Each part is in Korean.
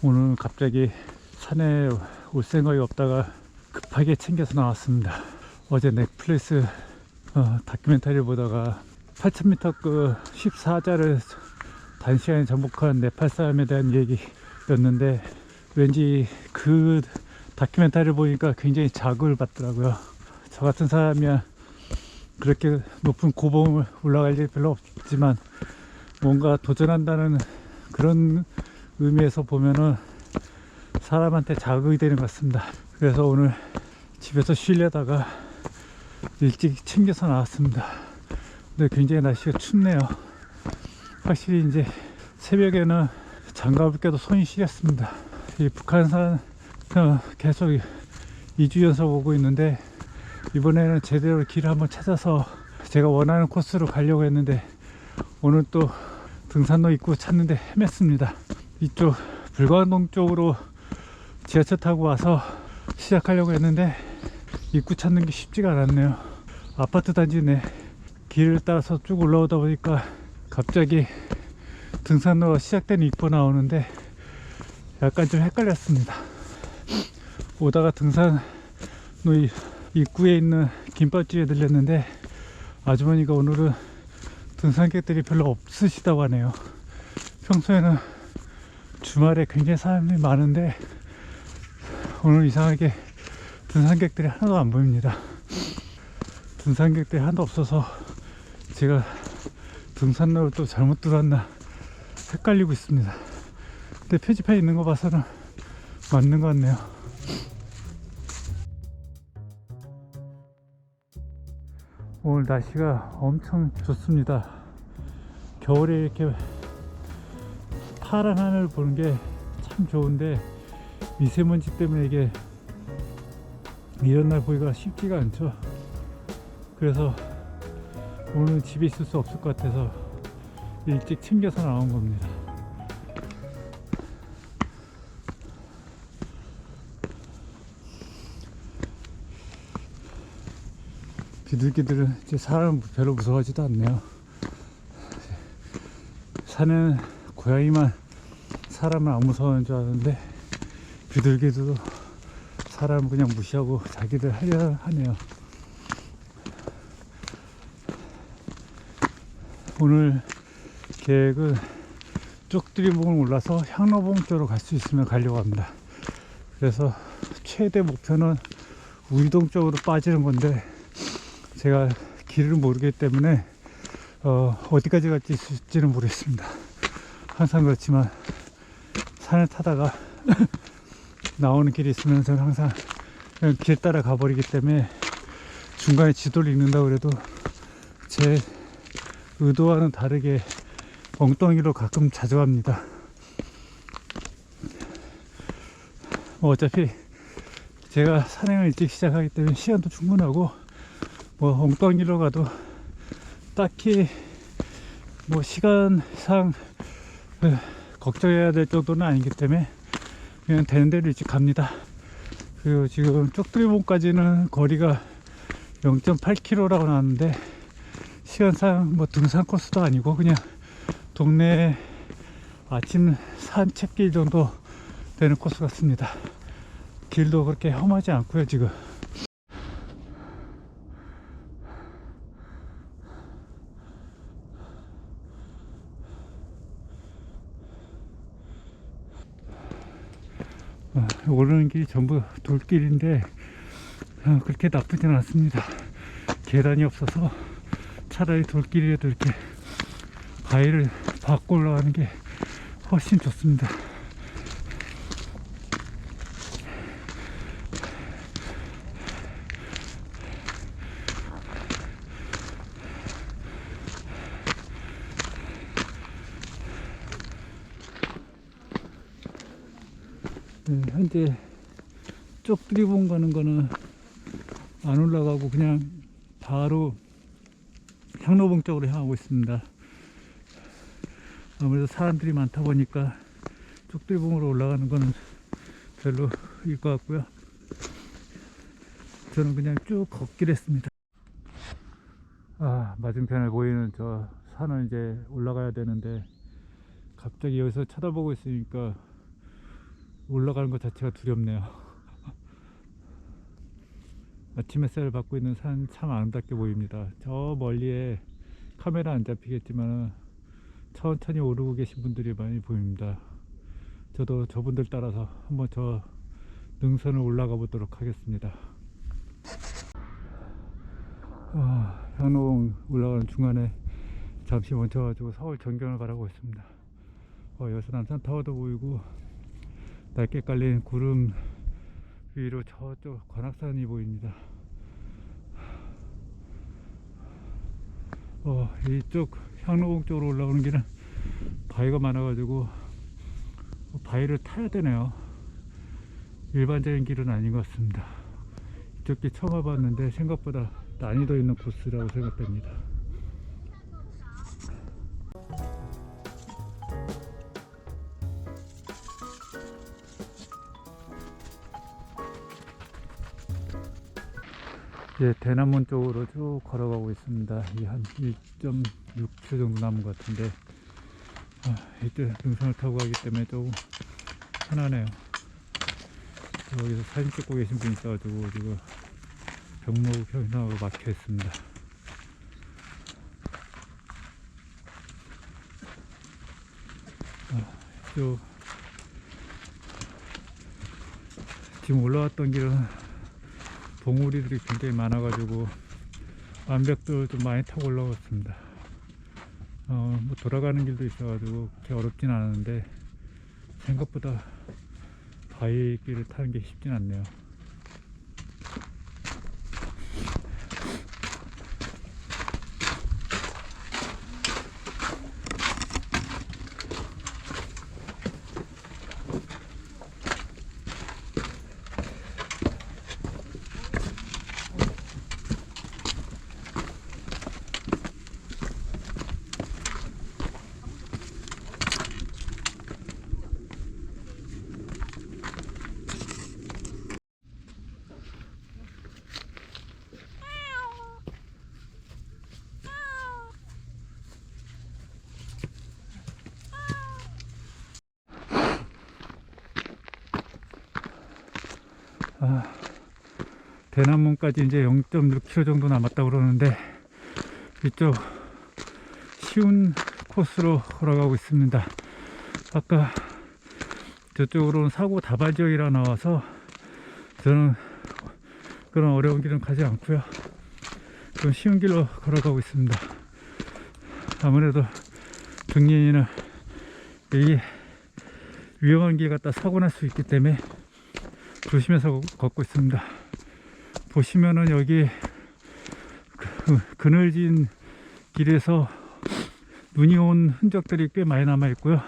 오늘 갑자기 산에 올 생각이 없다가 급하게 챙겨서 나왔습니다. 어제 넷플릭스 어, 다큐멘터리를 보다가 8000m 그 14자를 단시간에 정복한 네팔 사람에 대한 얘기였는데 왠지 그 다큐멘터리를 보니까 굉장히 자극을 받더라고요. 저 같은 사람이야 그렇게 높은 고봉을 올라갈 일 별로 없지만 뭔가 도전한다는 그런 의미에서 보면은 사람한테 자극이 되는 것 같습니다. 그래서 오늘 집에서 쉬려다가 일찍 챙겨서 나왔습니다. 근데 굉장히 날씨가 춥네요. 확실히 이제 새벽에는 장갑을 껴도 손이 시렸습니다. 이 북한산 어, 계속 2주 연속 오고 있는데 이번에는 제대로 길을 한번 찾아서 제가 원하는 코스로 가려고 했는데 오늘 또 등산로 입구 찾는데 헤맸습니다. 이쪽 불광동 쪽으로 지하철 타고 와서 시작하려고 했는데 입구 찾는 게 쉽지가 않았네요. 아파트 단지 내 길을 따라서 쭉 올라오다 보니까 갑자기 등산로가 시작된 입구 나오는데 약간 좀 헷갈렸습니다. 오다가 등산로 이- 입구에 있는 김밥집에 들렸는데 아주머니가 오늘은 등산객들이 별로 없으시다고 하네요. 평소에는 주말에 굉장히 사람들이 많은데 오늘 이상하게 등산객들이 하나도 안 보입니다. 등산객들이 하나도 없어서 제가 등산로를 또 잘못 들어왔나 헷갈리고 있습니다. 근데 표지판에 있는 거 봐서는 맞는 것 같네요. 오늘 날씨가 엄청 좋습니다. 겨울에 이렇게 파란 하늘을 보는 게 참 좋은데 미세먼지 때문에 이게 이런 날 보기가 쉽지가 않죠. 그래서 오늘 집에 있을 수 없을 것 같아서 일찍 챙겨서 나온 겁니다. 비둘기들은 이제 사람 별로 무서워하지도 않네요. 산은 고양이만 사람을 안 무서워하는 줄 아는데 비둘기도 사람을 그냥 무시하고 자기들 하려 하네요. 오늘 계획은 쪽두리봉을 올라서 향로봉 쪽으로 갈 수 있으면 가려고 합니다. 그래서 최대 목표는 우이동 쪽으로 빠지는 건데 제가 길을 모르기 때문에 어, 어디까지 갈지는 모르겠습니다. 항상 그렇지만 산을 타다가 나오는 길이 있으면 저는 항상 그냥 길 따라 가버리기 때문에 중간에 지도를 읽는다고 그래도 제 의도와는 다르게 엉덩이로 가끔 자주 합니다. 뭐 어차피 제가 산행을 일찍 시작하기 때문에 시간도 충분하고 뭐 엉덩이로 가도 딱히 뭐 시간상 에, 걱정해야 될 정도는 아니기 때문에 그냥 되는 대로 일찍 갑니다. 그리고 지금 쪽두리봉까지는 거리가 0.8km라고 나왔는데 시간상 뭐 등산 코스도 아니고 그냥 동네 아침 산책길 정도 되는 코스 같습니다. 길도 그렇게 험하지 않고요 지금. 어, 오르는 길이 전부 돌길인데 어, 그렇게 나쁘진 않습니다. 계단이 없어서 차라리 돌길이라도 이렇게 바위를 밟고 올라가는 게 훨씬 좋습니다. 네, 현재 쪽두리봉 가는 거는 안 올라가고 그냥 바로 향로봉 쪽으로 향하고 있습니다. 아무래도 사람들이 많다 보니까 쪽두리봉으로 올라가는 거는 별로일 것 같고요. 저는 그냥 쭉 걷기로 했습니다. 아, 맞은편에 보이는 저 산을 이제 올라가야 되는데 갑자기 여기서 쳐다보고 있으니까 올라가는 것 자체가 두렵네요. 아침 햇살을 받고 있는 산 참 아름답게 보입니다. 저 멀리에 카메라 안 잡히겠지만 천천히 오르고 계신 분들이 많이 보입니다. 저도 저분들 따라서 한번 저 능선을 올라가 보도록 하겠습니다. 아, 향농 올라가는 중간에 잠시 멈춰가지고 서울 전경을 바라고 있습니다. 어, 여기서 남산타워도 보이고 낮게 깔린 구름 위로 저쪽 관악산이 보입니다. 어, 이쪽 향로공 쪽으로 올라오는 길은 바위가 많아가지고 바위를 타야 되네요. 일반적인 길은 아닌 것 같습니다. 이쪽 길 처음 와봤는데 생각보다 난이도 있는 코스라고 생각됩니다. 이제 대남문 쪽으로 쭉 걸어가고 있습니다. 이한 1.6km 정도 남은 것 같은데 아, 이때 등산을 타고 가기 때문에 조금 편하네요. 여기서 사진 찍고 계신 분이 있어가지고 지금 병목 현상으로 막혀 있습니다. 아, 또 지금 올라왔던 길은 봉우리들이 굉장히 많아가지고 암벽도 좀 많이 타고 올라왔습니다. 어, 뭐 돌아가는 길도 있어가지고 그렇게 어렵진 않은데 생각보다 바위길을 타는 게 쉽진 않네요. 아, 대남문까지 이제 0.6km 정도 남았다고 그러는데 이쪽 쉬운 코스로 걸어가고 있습니다. 아까 저쪽으로는 사고 다발 지역이라 나와서 저는 그런 어려운 길은 가지 않고요. 좀 쉬운 길로 걸어가고 있습니다. 아무래도 중년인은 이 위험한 길 갖다 사고 날 수 있기 때문에 조심해서 걷고 있습니다. 보시면은 여기 그, 그늘진 길에서 눈이 온 흔적들이 꽤 많이 남아 있고요.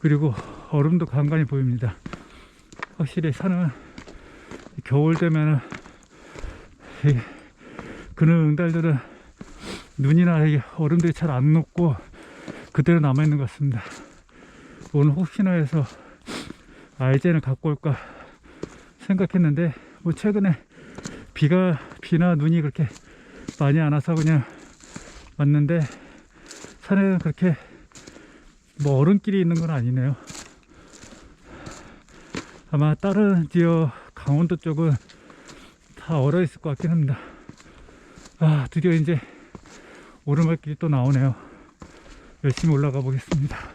그리고 얼음도 간간히 보입니다. 확실히 산은 겨울 되면은 이 그늘 응달들은 눈이나 이 얼음들이 잘 안 녹고 그대로 남아 있는 것 같습니다. 오늘 혹시나 해서 아이젠을 갖고 올까 생각했는데 뭐 최근에 비가 비나 눈이 그렇게 많이 안 와서 그냥 왔는데 산에는 그렇게 뭐 얼음길이 있는 건 아니네요. 아마 다른 지역 강원도 쪽은 다 얼어 있을 것 같긴 합니다. 아 드디어 이제 오르막길이 또 나오네요. 열심히 올라가 보겠습니다.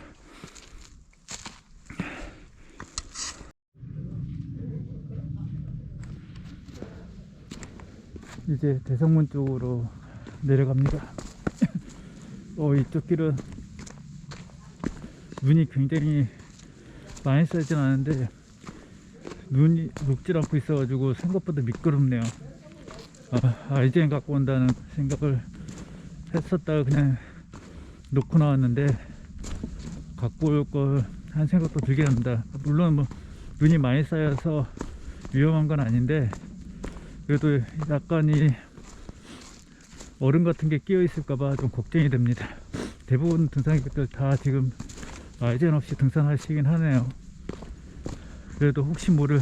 이제 대성문 쪽으로 내려갑니다. 어, 이쪽 길은 눈이 굉장히 많이 쌓이진 않은데 눈이 녹질 않고 있어 가지고 생각보다 미끄럽네요. 아, 아이젠 갖고 온다는 생각을 했었다가 그냥 놓고 나왔는데 갖고 올 걸 한 생각도 들게 합니다. 물론 뭐 눈이 많이 쌓여서 위험한 건 아닌데 그래도 약간 이 얼음 같은 게 끼어 있을까봐 좀 걱정이 됩니다. 대부분 등산객들 다 지금 아이젠 없이 등산하시긴 하네요. 그래도 혹시 모를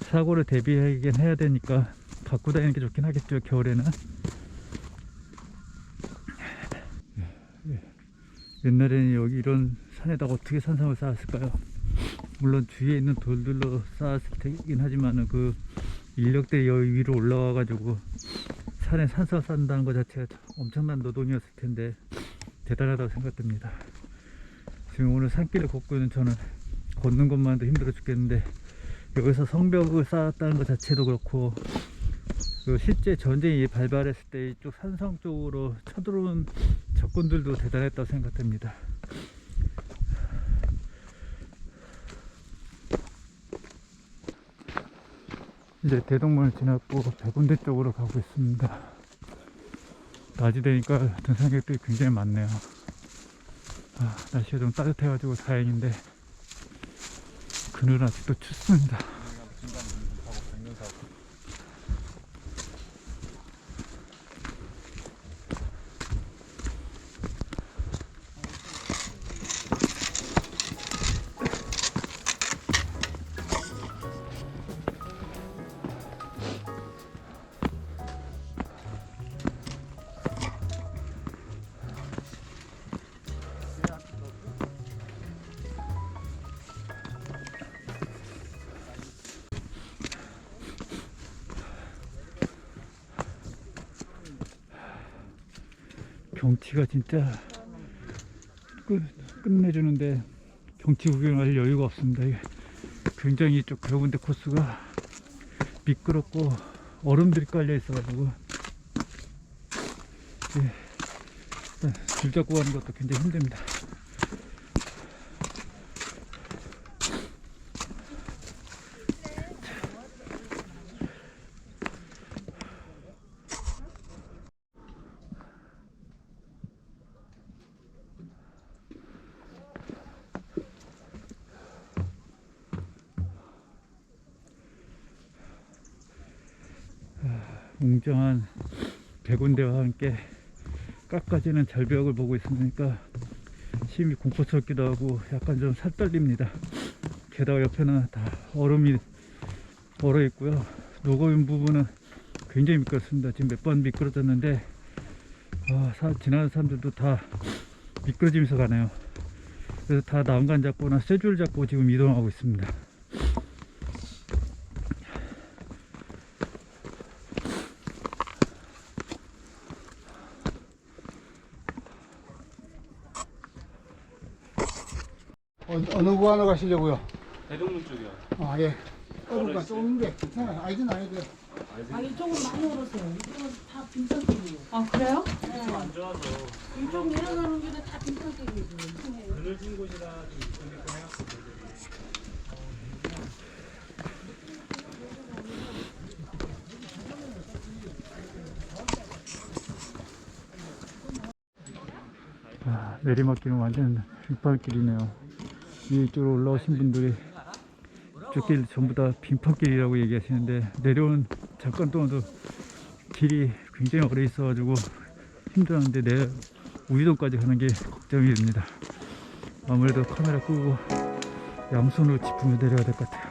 사고를 대비하긴 해야 되니까 갖고 다니는 게 좋긴 하겠죠, 겨울에는. 옛날에는 여기 이런 산에다가 어떻게 산삼을 쌓았을까요? 물론 주위에 있는 돌들로 쌓았을 테긴 하지만은 그 인력들이 여기 위로 올라와 가지고 산에 산소 쌓는다는 것 자체가 참 엄청난 노동이었을 텐데 대단하다고 생각됩니다. 지금 오늘 산길을 걷고 있는 저는 걷는 것만도 힘들어 죽겠는데 여기서 성벽을 쌓았다는 것 자체도 그렇고 그 실제 전쟁이 발발했을 때 이쪽 산성 쪽으로 쳐들어온 적군들도 대단했다고 생각됩니다. 이제 대동문을 지났고 백운대 쪽으로 가고 있습니다. 낮이 되니까 등산객들이 굉장히 많네요. 아, 날씨가 좀 따뜻해가지고 다행인데 그늘은 아직도 춥습니다. 경치가 진짜 끝, 끝내주는데 경치 구경할 여유가 없습니다. 굉장히 이쪽 배운데 코스가 미끄럽고 얼음들이 깔려 있어가지고 예, 일단 줄 잡고 가는 것도 굉장히 힘듭니다. 웅장한 백운대와 함께 깎아지는 절벽을 보고 있으니까 심히 공포스럽기도 하고 약간 좀 살떨립니다. 게다가 옆에는 다 얼음이 얼어 있고요. 있는 부분은 굉장히 미끄럽습니다. 지금 몇 번 미끄러졌는데 아, 사- 지나는 사람들도 다 미끄러지면서 가네요. 그래서 다 난간 잡거나 쇠줄 잡고 지금 이동하고 있습니다. 어, 어느 구간으로 가시려고요? 대동문 쪽이요. 아, 예. 어디가 좁은데 괜찮아요. 아이든 아이든. 아 이쪽은 많이 오르세요. 이쪽은 다 빈털길이에요. 아 그래요? 안 좋아서 이쪽 내려가는 길에 다 빈털길이에요. 그늘진 곳이라 좀 이쁘게 해갖고 아, 내리막길은 완전 빙판길이네요. 이쪽으로 올라오신 분들이 이쪽 길 전부 다 빙판길이라고 얘기하시는데 내려오는 잠깐 동안도 길이 굉장히 오래 있어가지고 힘들었는데 내 우이동까지 가는 게 걱정이 됩니다. 아무래도 카메라 끄고 양손으로 짚으며 내려야 될 것 같아요.